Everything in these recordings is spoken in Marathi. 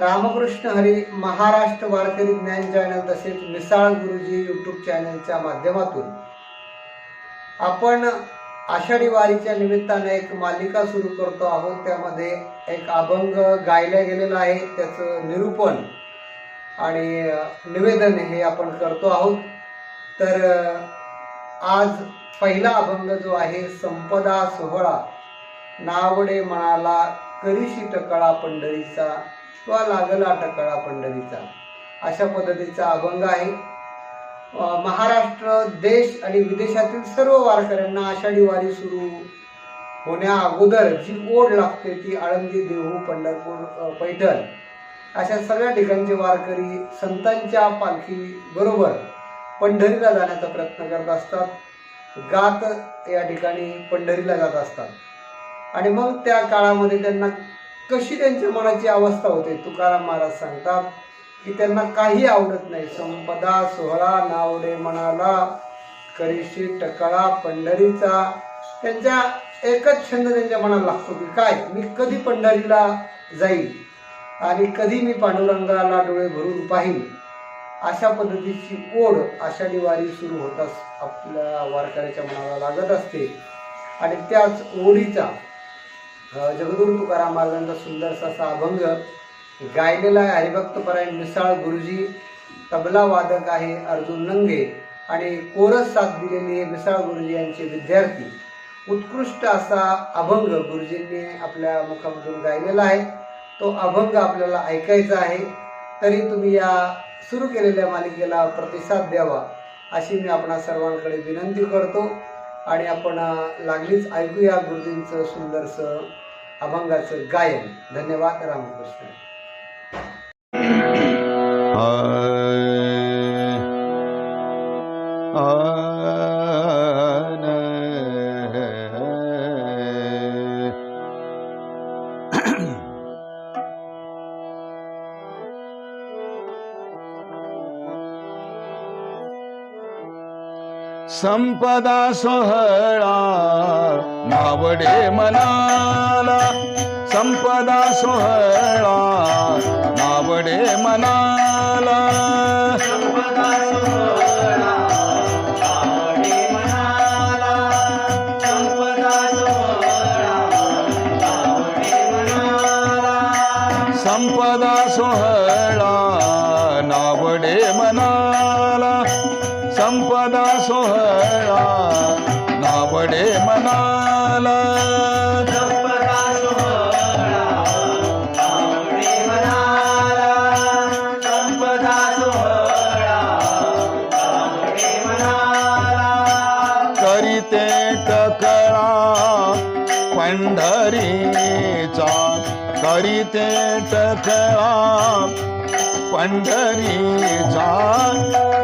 रामकृष्ण हरी महाराष्ट्र वारकरी ज्ञान चॅनल तसेच मिसाळ गुरुजी यूट्यूब चॅनलच्या माध्यमातून. आपण आषाढी वारीच्या निमित्ताने एक मालिका सुरू करतो आहोत. त्यामध्ये एक अभंग गायला गेलेला आहे. त्याचं निरूपण आणि निवेदन हे आपण करतो आहोत. तर आज पहिला अभंग जो आहे संपदा सोहळा नावडे म्हणाला करीशी टकळा पंढरीचा किंवा लागला टकळा पंढरीचा. अशा पद्धतीचा अभंग आहे. महाराष्ट्र देश आणि विदेशातील सर्व वारकऱ्यांना आषाढी वारी सुरू होण्या अगोदर जी ओढ लागते ती आळंदी देहू पंढरपूर पैठण अशा सगळ्या ठिकाणचे वारकरी संतांच्या पालखी बरोबर पंढरीला जाण्याचा प्रयत्न करत असतात. गात या ठिकाणी पंढरीला जात असतात. आणि मग त्या काळामध्ये त्यांना कशी त्यांच्या मनाची अवस्था होते? तुकाराम महाराज सांगतात की त्यांना काही आवडत नाही. संपदा सोहळा नावडे मनाला करीशी टकळा पंढरीचा. त्यांच्या एकच छंद त्यांच्या मनाला लागतो की काय? मी कधी पंढरीला जाईल आणि कधी मी पांडुरंगाला डोळे भरून पाहिल अशा पद्धतीची ओढ आषाढी वारी सुरू होताच आपल्या वारकऱ्याच्या मनाला लागत असते. आणि त्याच ओढीचा जगद्गुरु तुकाराम महाराजांचा सुंदरसा असा अभंग गायलेला आहे. हरिभक्तपरायण मिसाळ गुरुजी तबला वादक आहे अर्जुन नंगे आणि कोरस साथ दिलेली आहे मिसाळ गुरुजी यांचे विद्यार्थी. उत्कृष्ट असा अभंग गुरुजींनी आपल्या मुखामधून गायलेला आहे. तो अभंग आपल्याला ऐकायचा आहे. तरी तुम्ही या सुरू केलेल्या मालिकेला प्रतिसाद द्यावा अशी मी आपणा सर्वांकडे विनंती करतो. आणि आपण लागलीच ऐकूया गुरुजींचं सुंदरसं अभंगाचं गायन. धन्यवाद रामकृष्ण. संपदा सोहळा नावडे मनाला. संपदा सोहळा नावडे मनाला. संपदा सोहळा मनाला. करीते टकळा पंढरीचा. करीते टकळा पंढरीचा.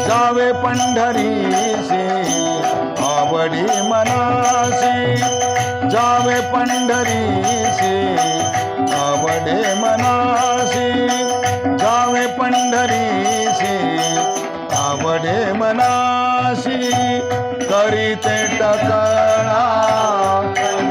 जावे पंढरीसे आवडी मनासी जावे पंढरीसी आवडे मनासी जावे पंढरीसी आवडे मनासी करी ते टकळा जावे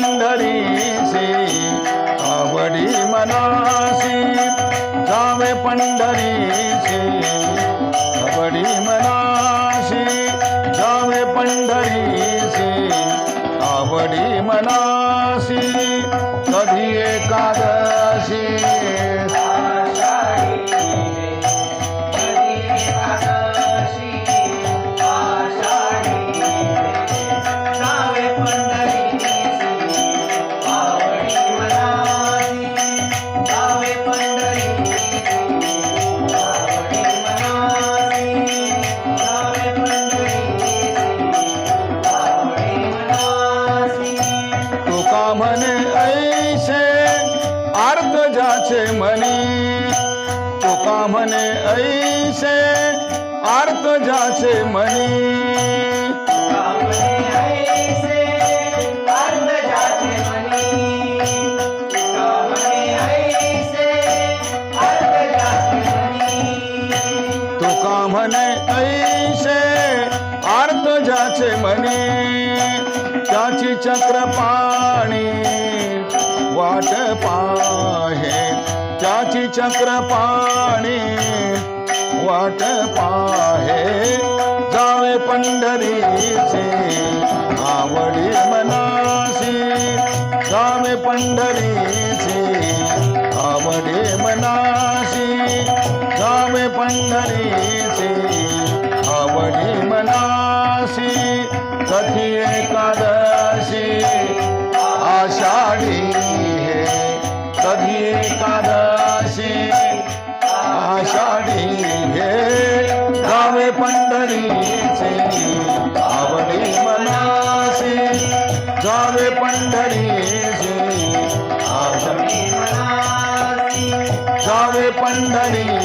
पंढरीसे आवडी मनासी जावे पंढरीसे आवडी मनासी जावे पंढरीसे आवडी मनासी कधी एकादशी? जाचे मनी तुका म्हणे ऐसे अर्थ जाचे मनी त्याची चक्र पाणी वाट पाहे. त्याची चक्र पाणी वाट पाहे. जावे पंढरीचे आवडी मनासी जावे पंढरीचे आवडे मनासी जावे पंढरीचे आवडे मनासी कथी एकादशी आषाढी कधी एकादशी? आषाढी हे गावे पंढरीचे आवडी मनासी जावे पंढरीचे आवडी जावे पंढरीचे आवडी